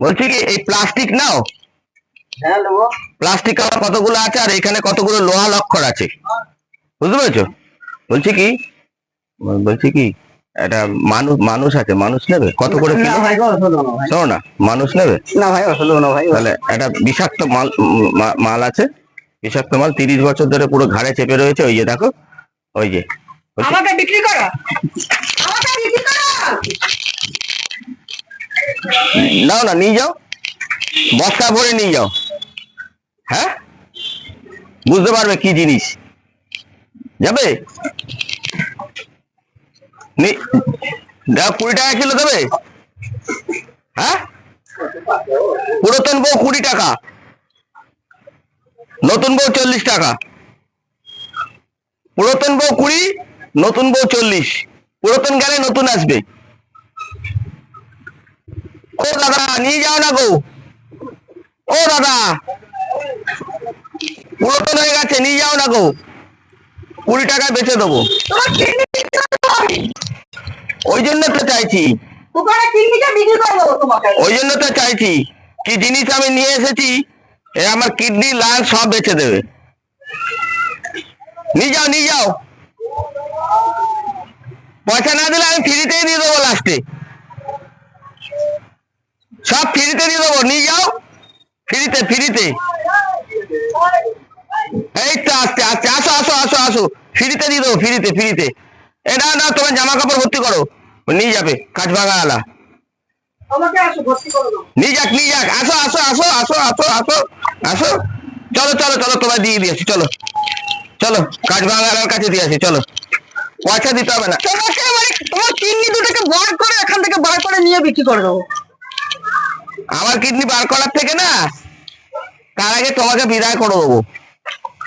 বলছি কি এই প্লাস্টিক নাও? হ্যাঁ প্লাস্টিক কাভার কতগুলো আছে আর এখানে কতগুলো লোহা লক্ষর আছে? বুঝতে পেরেছ? বলছি কি বলছি কি একটা মানুষ মানুষ আছে মানুষ নেবে? কত করে কিলো? শোনো না মানুষ নেবে? না ভাই ওষুধ না ভাই? তাহলে একটা বিষাক্ত মাল মাল আছে। বিষাক্ত মাল তিরিশ বছর ধরে পুরো ঘাড়ে চেপে রয়েছে ওই যে দেখো ওই যে। আমাকে বিক্রি করো। নাও না, নিয়ে যাও। বস্তা ভরে নিয়ে যাও। হ্যাঁ? বুঝতে পারবে কি জিনিস। যাবে? দাও কুড়ি টাকা কিলো দেবে? হ্যাঁ? পুরাতন বউ কুড়ি টাকা। নতুন বউ চল্লিশ টাকা। পুরাতন বউ কুড়ি, নতুন বউ চল্লিশ। পুরাতন গেলে নতুন আসবে। ও দাদা নিয়ে যাও না গো। ও দাদা পুরাতন হয়ে গেছে নিয়ে যাও না গো। কুড়ি টাকায় বেচে দেবো। ওই জন্য তো চাইছি। ওই জন্য তো চাইছি। কি জিনিস আমি নিয়ে এসেছি এ আমার কিডনি লাল সব বেচে দেবে। নিয়ে যাও নিয়ে যাও। পয়সা না দিলে আমি ফ্রিতেই দিয়ে দেবো লাস্টে। সব ফ্রিতে দিয়ে দেবো, নিয়ে যাও। ফ্রিতে ফ্রিতে। এই তো আসতে আসতে আসো আসো আসো আসো। ফ্রিতে দিয়ে দেবো, ফ্রিতে ফ্রিতে। এটা না তোমার জামা কাপড় ভর্তি করো। নিয়ে যাবে কাজ ভাঙা আলা নিয়ে যাক নিয়ে যাক। আসো আসো আসো আসো আসো আসো আসো। চলো চলো চলো, তোমায় দিয়ে দিয়েছি চলো। চলো কাজ কাছে দিয়ে আসি, চলো। পয়সা দিতে হবে না। তোমাকে মানে তোমার দুটোকে বার করে এখান থেকে বার করে নিয়ে বিক্রি করে দেবো। আমার কিডনি বার করার থেকে না তার আগে তোমাকে বিদায় করে দেবো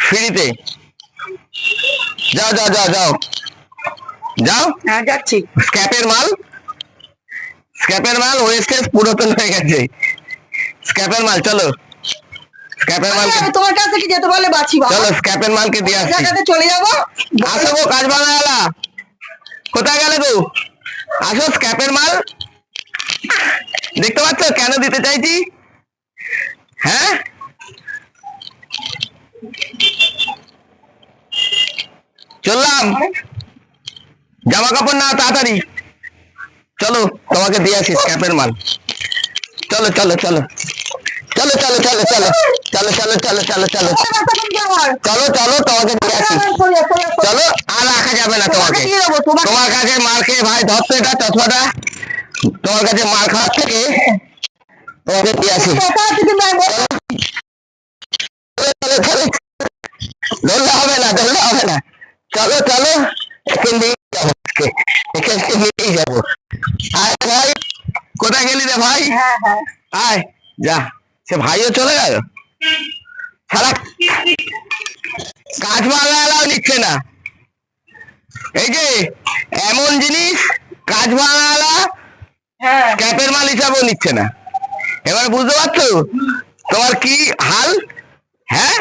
ফ্রিতে। যাও যাও যাও যাও। যাও। হ্যাঁ যাচ্ছি। স্ক্যাপের মাল। স্ক্যাপের মাল ওয়েস্টেজ পুরাতন হয়ে গেছে। স্ক্যাপের মাল চলো। স্ক্যাপের মাল আমি তোমার কাছে কি যেতে পারলে বাঁচি চলো স্ক্যাপের মালকে দিয়ে আসছি। জায়গাতে চলে যাব। আসো গো কাজ বাংলা কোথায় গেলে গো আসো স্ক্যাপের মাল। দেখতে পাচ্ছ? কেন দিতে চাইছি? হ্যাঁ? চললাম। জামা কাপড় না, তাড়াতাড়ি। চলো, তোমাকে দিয়ে আসি স্ক্যাপের মাল। চলো চলো চলো। চলো চলো চলো চলো। চলো চলো চলো চলো চলো। চলো চলো, তোমাকে দিয়ে আসি। চলো, আর রাখা যাবে না তোমাকে। তোমাকে তোমার কাছে মার খেয়ে ভাই ধরতো এটা, চশমাটা। তোমার কাছে মার খাওয়ার থেকে তোমাকে দিয়ে আসি। ধরলে হবে না ধরলে হবে না। চলো চলো একে নিয়ে যাব আজকে। একে যাব। আয় ভাই কোথায় গেলি রে ভাই? হ্যাঁ হ্যাঁ। আয় যা। সে ভাইও চলে গেল? সারা কাজ নিচ্ছে না। এই যে এমন জিনিস কাজ হ্যাঁ ক্যাপের মাল হিসাবেও নিচ্ছে না। এবার বুঝতে পারছ? তোমার কি হাল? হ্যাঁ?